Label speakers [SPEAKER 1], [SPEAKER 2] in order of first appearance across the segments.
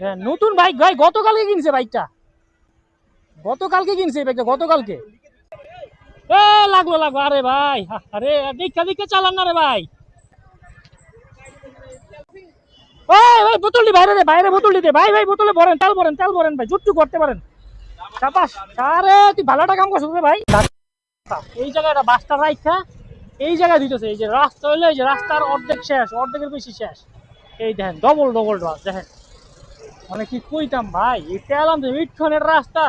[SPEAKER 1] হ্যাঁ, নতুন বাইক ভাই গতকালকে কিনছে বাইকটা গতকালকে কিনছে এই বাইকটা গতকালকে। এ লাগল লাগল আরে ভাই আরে দীক্ষা দীক্ষা চালান না রে ভাই। ভাই বোতলটি বাইরে দে বাইরে বোতলটি দে। ভাই ভাই বোতলে ভরেন তেল ভরেন তেল ভরেন ভাই জুট্টু করতে পারেন। সাবাস আরে তুই ভালোটা কাম করছিস রে ভাই। এই জায়গাটা বাসটা রাইখা। এই জায়গায় দিতেছে এই যে রাস্তা হইল এই যে রাস্তার অর্ধেক শেষ অর্ধেকের বেশি শেষ। এই দেখেন ডবল ডবল রাস দেখেন। মানে কি কইতাম ভাই? এটা এলাম যে মিটখানের রাস্তা,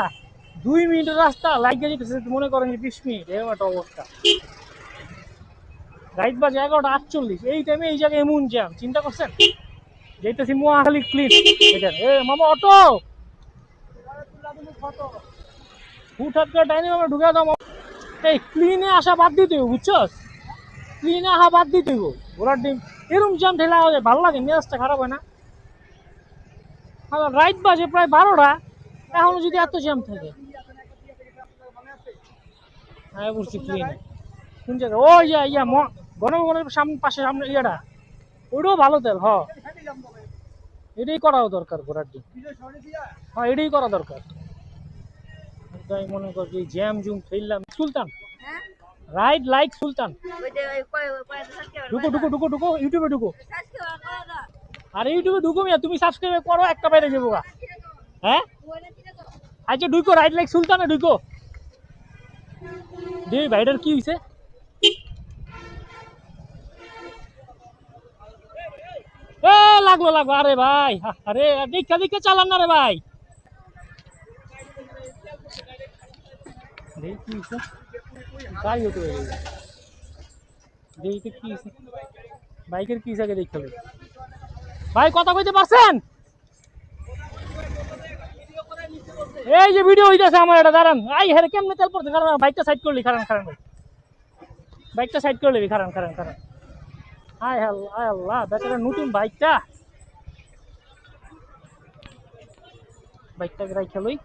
[SPEAKER 1] দুই মিনিটের রাস্তা, লাগিয়ে যেতেছে মনে করেন বিশ মিনিট এরকম একটা অবস্থা। রাইট বাজে এগারোটা আটচল্লিশ, এই টাইমে এই জায়গায় এমন জ্যাম চিন্তা করছেন? যেতেছি মোয়াখালী ক্লিন দেখেন এ, মামা, অটো! হুটহাট করে ডাইনি মামা ঢুকে দাও, মামা। এই ক্লিনে আসা বাদ দিতে বুঝছস? ক্লিনে আসা বাদ দিতে হবে ঘোড়ার ডিম এরকম জ্যাম ঠেলা হয়ে যায় ভালো লাগে, মেজাজটা খারাপ হয় না? রাইট বাজে প্রায় বারোটা এখনও যদি এত জ্যাম থাকে হ্যাঁ বুঝছি ক্লিনে কোন জায়গা ও ইয়া ইয়া ম- গণভবনের সামনে পাশে সামনে ইয়াটা ওইটাও ভালো তেল হ এটাই করাও দরকার হ্যাঁ এটাই করা দরকার তাই মনে কর যে জ্যাম জুম ফেললাম সুলতান
[SPEAKER 2] হ্যাঁ
[SPEAKER 1] রাইড লাইক সুলতান ঢুকো ঢুকো ঢুকো ঢুকো ইউটিউবে ঢুকো আর ইউটিউবে ঢুকো মিয়া, তুমি সাবস্ক্রাইব করো, একটা বাইরে যাব। হ্যাঁ? আচ্ছা ঢুকো রাইড লাইক সুলতানে ঢুকো। দে ভাইটার কি হইছে? এ, লাগল লাগল, আরে ভাই আরে দীক্ষা দীক্ষা চালান না রে ভাই। কি হইছে? বাইকের কি জায়গায় দেখতে হবে। ভাই, কথা কইতে পারছেন? এই যে ভিডিও হইতাছে আমার এটা, দাঁড়ান। আই, হেরে কেমনে তেল পড়ছে কারণ বাইকটা সাইড করলি খারান খারান বাইকটা সাইড করলি খারান খারান খারান আয় আল্লাহ আয় আল্লাহ বেচারা নতুন বাইকটা। বাইকটা রাই খেলই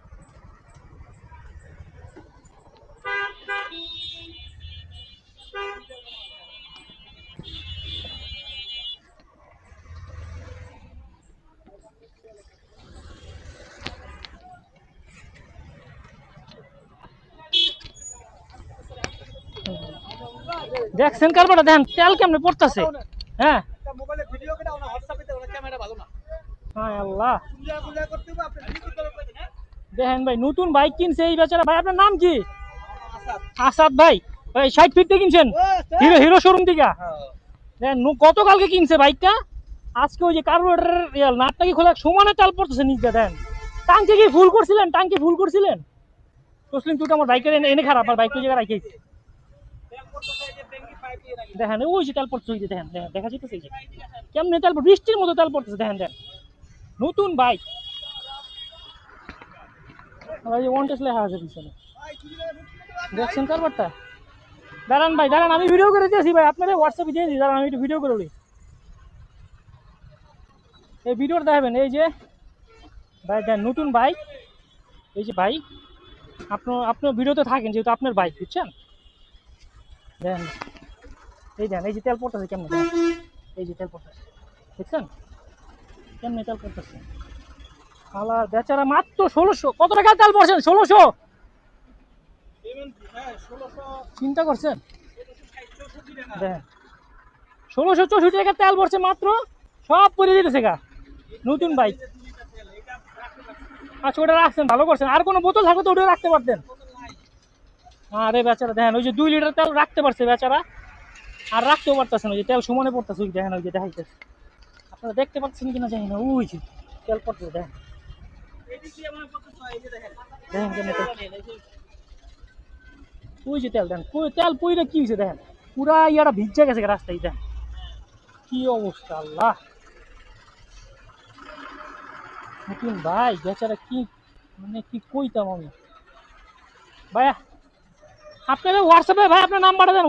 [SPEAKER 1] দেখছেন কারবারটা? দেখেন তেল কেমনে পড়তেছে? হ্যাঁ?
[SPEAKER 3] ভালো
[SPEAKER 1] হায় আল্লাহ।
[SPEAKER 3] হ্যাঁ?
[SPEAKER 1] দেখেন ভাই নতুন বাইক কিনছে এই বেচারা। ভাই আপনার নাম কি?
[SPEAKER 3] আসাদ।
[SPEAKER 1] ভাই ভাই ষাট কিনছেন? হিরো হিরো শোরুম থেকে? দেখেন নু- গতকালকে কিনছে বাইকটা আজকে ওই যে কার্বোরেটারের নাটটা কি খোলা সমানে তেল পড়তেছে নিচে দেন টাঙ্কি কি ফুল করছিলেন? টাঙ্কি ফুল করছিলেন? তসলিম তুই তো আমার বাইকের এনে খারাপ আর বাইক তো জায়গায় রাখিস। দেখেন, ওই যে তেল পড়ছে, ওই যে দেখেন দেখেন, দেখা যেতেছে যে। কেমনে তেল বৃষ্টির মতো তেল পড়তেছে, দেখেন দেখেন। নতুন বাইক। দাঁড়ান ভাই, দাঁড়ান, আমি ভিডিও করে দিয়েছি ভাই আপনারা হোয়াটসঅ্যাপে দিয়ে দিই, দাঁড়ান, আমি একটু ভিডিও করে বলি এই ভিডিওটা দেখাবেন এই যে, ভাই, দেন, নতুন বাইক। এই যে বাইক আপনার আপনার ভিডিওতে থাকেন, যেহেতু আপনার বাইক, বুঝছেন? দেন। এই দেন, এই যে তেল পড়তেছে কেমন এই যে তেল পড়তেছে। দেখছেন? কেমনে তেল পড়তেছে? বেচারা মাত্র ষোলোশো। কত টাকা তেল পড়ছেন? ষোলোশো? চিন্তা করছেন? দেখেন ষোলোশো চৌষট্টি টাকা তেল পড়ছে মাত্র। সব পরে দিতেছে গা। নতুন বাইক। আচ্ছা ওটা রাখছেন, ভালো করছেন। আর কোনো বোতল থাকলে তো ওটা রাখতে পারতেন। আরে বেচারা, দেখেন, ওই যে দুই লিটার তেল রাখতে পারছে বেচারা। আর রাখতেও পারতেছেন ওই যে তেল সমানে পড়তেছে, ওই দেখেন, ওই যে দেখাইতেছে। আপনারা দেখতে পাচ্ছেন কিনা জানি না, ওই যে তেল পড়তেছে, দেখেন। ওই যে তেল দেন তেল পইরে কি হয়েছে দেখেন। পুরা ইয়াটা ভিজে গেছে রাস্তায়, দেখেন। কি অবস্থা, আল্লাহ। নতুন ভাই, বেচারা কি মানে কি কইতাম আমি? ভাইয়া আপনাদের হোয়াটসঅ্যাপে ভাই আপনার নাম্বারটা দেন